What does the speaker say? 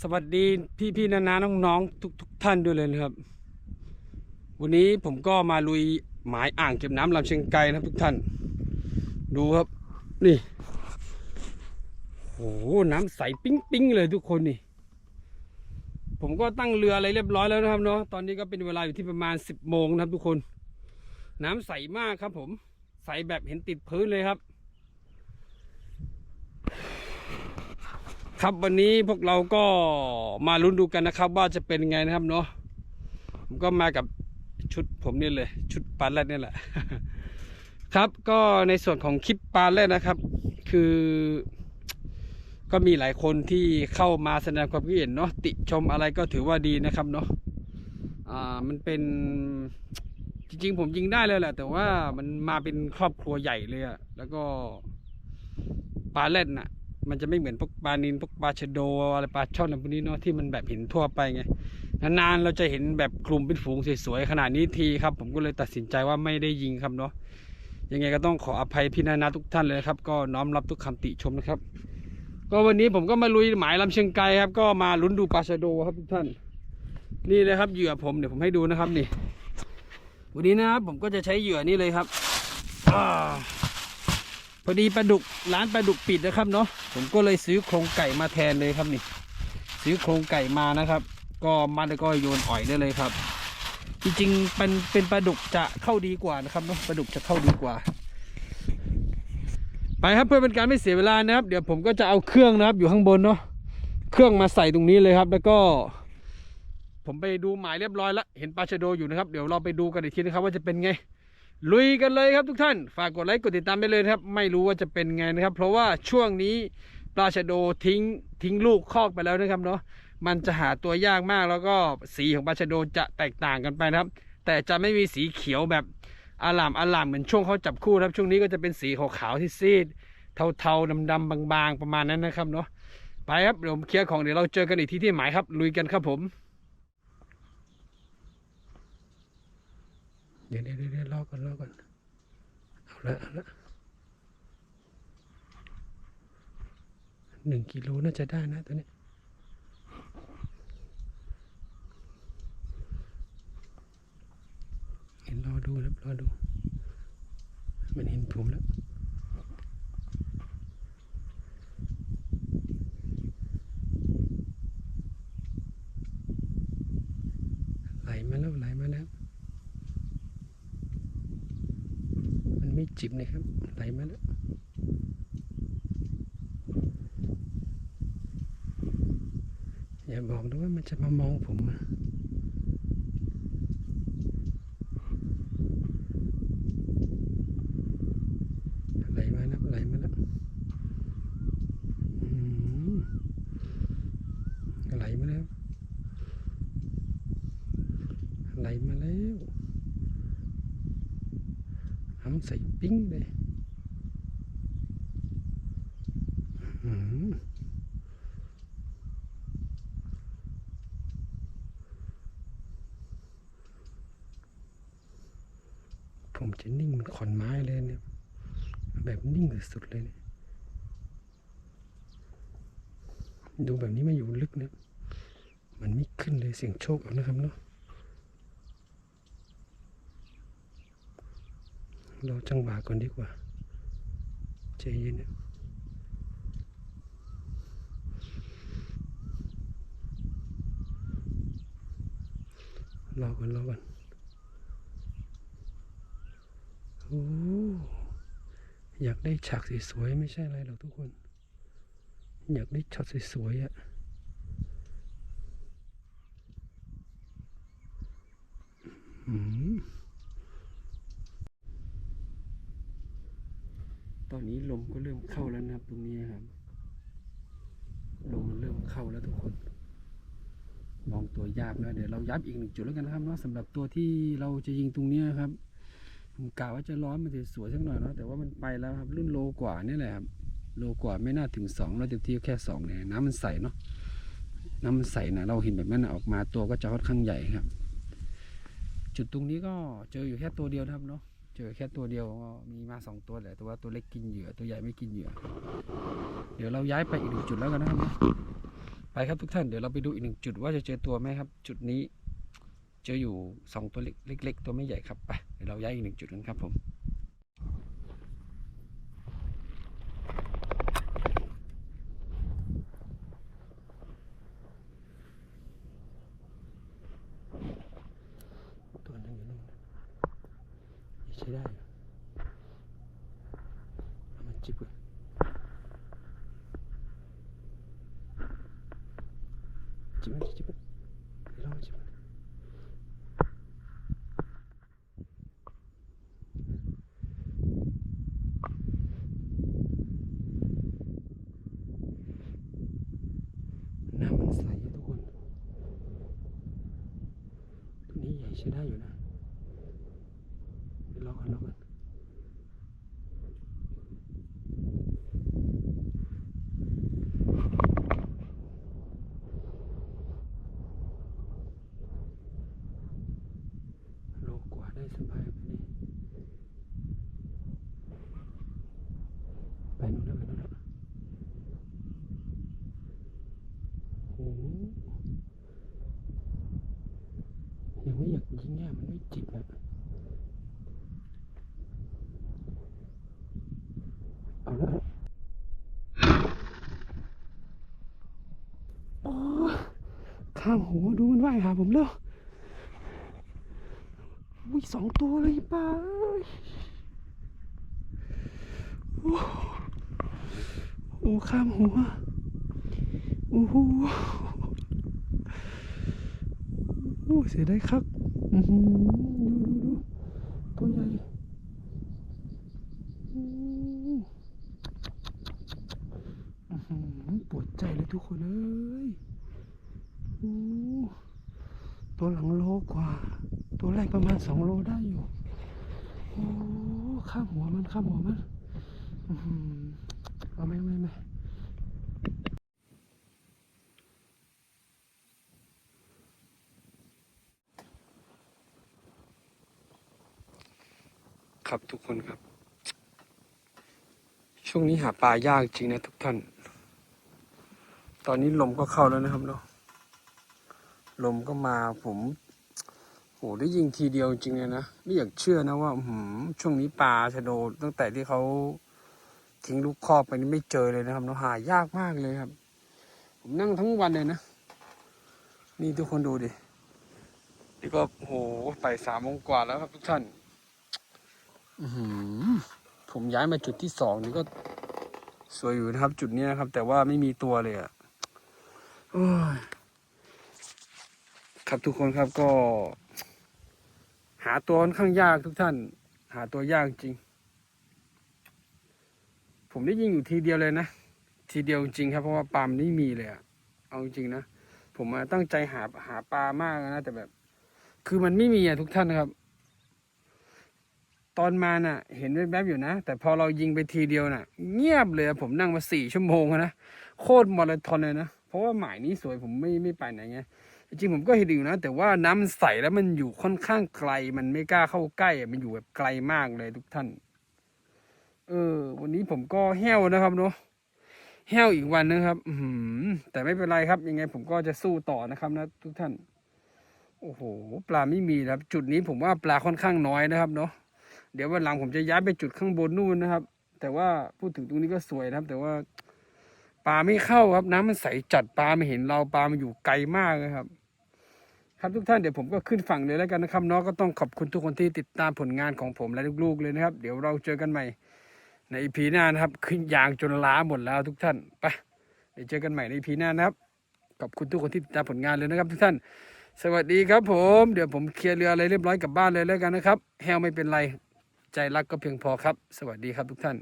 สวัสดีพี่พี่ๆนานาน้องๆทุกทุกท่านด้วยเลยนะครับ วันนี้ผมก็มาลุยหมายอ่างเก็บน้ำลำเชียงไกรนะครับทุกท่าน ดูครับ นี่โอ้โหน้ำใสปิ๊งปิ๊งๆเลยทุกคนนี่ ผมก็ตั้งเรืออะไรเรียบร้อยแล้วนะครับเนาะตอนนี้ก็เป็นเวลาอยู่ที่ประมาณ 10โมงนะครับทุกคน น้ำใสมากครับผม ใสแบบเห็นติดพื้นเลยครับ ครับวันนี้พวกเราก็มาลุ้นดูกันนะครับ ว่าจะเป็นไงนะครับเนาะผมก็มากับชุดผมนี่เลย ชุดปลาแรดนี่แหละ ครับก็ในส่วนของคลิปปลาแรดนะครับ คือ ก็มีหลายคนที่เข้ามาแสดงความคิดเห็นเนาะติชมอะไรก็ถือว่าดีนะครับเนาะอ่ามันเป็นจริงๆ ผมยิงได้เลยแหละ แต่ว่ามันมาเป็นครอบครัวใหญ่เลยอะแล้วก็ปลาเล่นน่ะ มันจะไม่เหมือนพวกปลานินพวกปลาชะโดอะไรปลาช่อนอะไรพวกนี้เนาะที่มันแบบเห็นทั่วไปไงนานๆเราจะเห็นแบบกลุ่มเป็นฝูงสวยๆขนาดนี้ทีครับ ผมก็เลยตัดสินใจว่าไม่ได้ยิงครับเนาะยังไงก็ต้องขออภัยพี่นานาทุกท่านเลยครับ ก็น้อมรับทุกคำติชมนะครับ ก็วันนี้ผมก็มาลุยหมายลำเชียงไกรครับ ก็มาลุ้นดูปลาชะโดครับทุกท่าน นี่เลยครับเหยื่อผมเดี๋ยวผมให้ดูนะครับนี่ วันนี้นะครับผมก็จะใช้เหยื่อนี่เลยครับอา พอดีปลาดุกร้านปลาดุกปิดนะครับเนาะผมก็เลยซื้อโครงไก่มาแทนเลยครับนี่ ซื้อโครงไก่มานะครับ ก็มัดแล้วก็โยนอ่อยได้เลยครับ จริงๆเป็นเป็นปลาดุกจะเข้าดีกว่านะครับเนาะปลาดุกจะเข้าดีกว่า ไปครับเพื่อเป็นการไม่เสียเวลานะครับ เดี๋ยวผมก็จะเอาเครื่องนะครับอยู่ข้างบนเนาะเครื่องมาใส่ตรงนี้เลยครับ แล้วก็ ผมไปดูหมายเรียบร้อยแล้วเห็นปลาชะโดอยู่นะครับ เดี๋ยวเราไปดูกันอีกทีนะครับว่าจะเป็นไง ลุยกันเลยครับทุกท่าน ฝากกดไลค์กดติดตามไปเลยครับ ไม่รู้ว่าจะเป็นไงนะครับ เพราะว่าช่วงนี้ปลาชะโดทิ้งทิ้งลูกคอกไปแล้วนะครับเนาะมันจะหาตัวยากมากแล้วก็สีของปลาชะโดจะแตกต่างกันไปนะครับ แต่จะไม่มีสีเขียวแบบอาลามอาลามเหมือนช่วงเขาจับคู่ครับ ช่วงนี้ก็จะเป็นสีขาวๆที่ซีด เทาๆดำๆบางๆ ประมาณนั้นนะครับเนาะไปครับเดี๋ยวผมเคลียร์ของเดี๋ยวเราเจอกันอีกที่ที่หมายครับลุยกันครับผม ดี๋ยวเดี๋ยวเดี๋ยวลอก่อนลอก่อน เอาละเอาละหนึ่งกิโลน่าจะได้นะตัวนี้เห็นรอดูแล้วรอดู มันเห็นผมแล้ว ไหลมาแล้วไหลมาแล้ว หยิบนะครับ ไหลมาแล้วอย่าบอกด้วยว่ามันจะมามองผมอะไหลมาแล้ว ใส่ปิ้งเลยผมจะนิ่งเหมันขอนไม้เลยเนี่ย แบบนิ่งสุดๆเลยเนี่ยดูแบบนี้ไม่อยู่ลึกเนี่ย มันไม่ขึ้นเลยเสียงโชคเอานะครับเนาะ เรอจังหวะก่อนดีกว่าใจเย็นรอก่อนรอก่อนโอ้อยากได้ฉากสวยๆไม่ใช่อะไรหรอกทุกคน อยากได้ช็อตสวยๆอะอืม ต อนนี้ลมก็เริ่มเข้าแล้วนะครับ ตรงนี้ครับลมมันเริ่มเข้าแล้วทุกคน มองตัวยากนะเดี๋ยวเราย้ำอีกหนึ่งจุดแล้วกันนะครับว่าะสำหรับตัวที่เราจะยิงตรงนี้ครับผมกะว่าจะร้อนมันจะสวยสักหน่อยเนาะแต่ว่ามันไปแล้วครับ รุ่นโลกว่านี่แหละครับ โลกว่าไม่น่าถึงสองเราเต็มที่แค่สองเนี่ยน้ำมันใสเนาะน้ำมันใสนะเราเห็นแบบนั้นนะออกมาตัวก็จะค่อนข้างใหญ่ครับ จุดตรงนี้ก็เจออยู่แค่ตัวเดียวนะครับเนาะ เจอแค่ตัวเดียวก็มีมาสองตัวแหละแต่ว่าตัวเล็กกินเหยื่อตัวใหญ่ไม่กินเหยื่อ เดี๋ยวเราย้ายไปอีกหนึ่งจุดแล้วกันนะครับ ไปครับทุกท่านเดี๋ยวเราไปดูอีกหนึ่งจุดว่าจะเจอตัวไหมครับ จุดนี้ เจออยู่สองตัวเล็กเล็กๆตัวไม่ใหญ่ครับไปเดี๋ยวเราย้ายอีกหนึ่งจุดกันครับผม ตัวนึงอยู่นู่นใช้ได้อยู่เอามันจิบเลยจิบมันจิบมันเดี๋ยลองจิบมันน้ำมันใสทุกคนตัวนี้ใหญ่ใช้ได้อยู่นะ เดี๋ยวรอกันรอกันโลกว่าได้สบายไปนี่ไปนู่นแล้วไปนู่นแล้วโอ้โห ยังไม่อยากยิงอะมันไม่จิบอะเอาละโอ้ข้ามหัวดูมันว่ายหาผมแล้ววิสองตัวเลยป้าโอ้โอ้ข้ามหัวโอ้โหเสียได้ครับ ดูดูดูตัวใหญ่อืมอื้อหือปวดใจเลยทุกคนเอ้ยโอ้ตัวหลังโลกว่า ตัวแรกประมาณสองโลได้อยู่โอ้ข้ามหัวมันข้ามหัวมันอื้อหือเอาไม่ไม่ไม่ ครับทุกคนครับ ช่วงนี้หาปลายากจริงนะทุกท่าน ตอนนี้ลมก็เข้าแล้วนะครับเนาะลมก็มาผมโหได้ยิงทีเดียวจริงเลยนะไม่อยากเชื่อนะว่าหือช่วงนี้ปลาชะโดตั้งแต่ที่เขาทิ้งลูกครอบไปนี่ไม่เจอเลยนะครับเนาะหายากมากเลยครับ ผมนั่งทั้งวันเลยนะ นี่ทุกคนดูดินี่ก็โหไปสามโมงกว่าแล้วครับทุกท่าน ผมย้ายมาจุดที่สองนี่ก็ สวยอยู่นะครับ จุดนี้นะครับ แต่ว่าไม่มีตัวเลยอะ่ะครับทุกคนครับก็ หาตัวค่อนข้างยากทุกท่าน หาตัวยากจริง ผมได้ยิงอยู่ทีเดียวเลยนะทีเดียวจริงครับเพราะว่าปลาไม่มีเลยอะเอาจริงนะผมอะตั้งใจหาหาปลามากนะแต่แบบ คือมันไม่มีอะทุกท่านนะครับ ตอนมาน่ะ เห็นแวบๆอยู่นะ แต่พอเรายิงไปทีเดียวน่ะ เงียบเลยผมนั่งมาสี่ชั่วโมงนะโคตรมาราธอนเลยนะ เพราะว่าหมายนี้สวยผมไม่ไม่ไปไหนไงจริงผมก็เห็นอยู่นะ แต่ว่าน้ำมันใสแล้วมันอยู่ค่อนข้างไกล มันไม่กล้าเข้าใกล้อะมันอยู่แบบไกลมากเลยทุกท่าน เออ วันนี้ผมก็แห้วนะครับเนาะแห้วอีกวันนึงครับ อืแต่ไม่เป็นไรครับ ยังไงผมก็จะสู้ต่อนะครับนะทุกท่าน โอ้โห ปลาไม่มีครับ จุดนี้ผมว่าปลาค่อนข้างน้อยนะครับเนาะ เดี๋ยววันหลังผมจะย้ายไปจุดข้างบนนู่นนะครับ แต่ว่าพูดถึงตรงนี้ก็สวยนะครับ แต่ว่าปลาไม่เข้าครับ น้ำมันใสจัดปลาไม่เห็นเราปลามันอยู่ไกลมากเลยครับ ครับทุกท่านเดี๋ยวผมก็ขึ้นฝั่งเลยแล้วกันนะครับเนาะก็ต้องขอบคุณทุกคนที่ติดตามผลงานของผมและลูกๆเลยนะครับ เดี๋ยวเราเจอกันใหม่ ในอีพีหน้านะครับ ขึ้นยางจนล้าหมดแล้วทุกท่านไปเดี๋ยวเจอกันใหม่ในอีพีหน้านะครับขอบคุณทุกคนที่ติดตามผลงานเลยนะครับ ทุกท่าน สวัสดีครับผม เดี๋ยวผมเคลียร์เรืออะไรเรียบร้อยกลับบ้านเลยแล้วกันนะครับ แฮวไม่เป็นไร ใจรักก็เพียงพอครับ สวัสดีครับทุกท่าน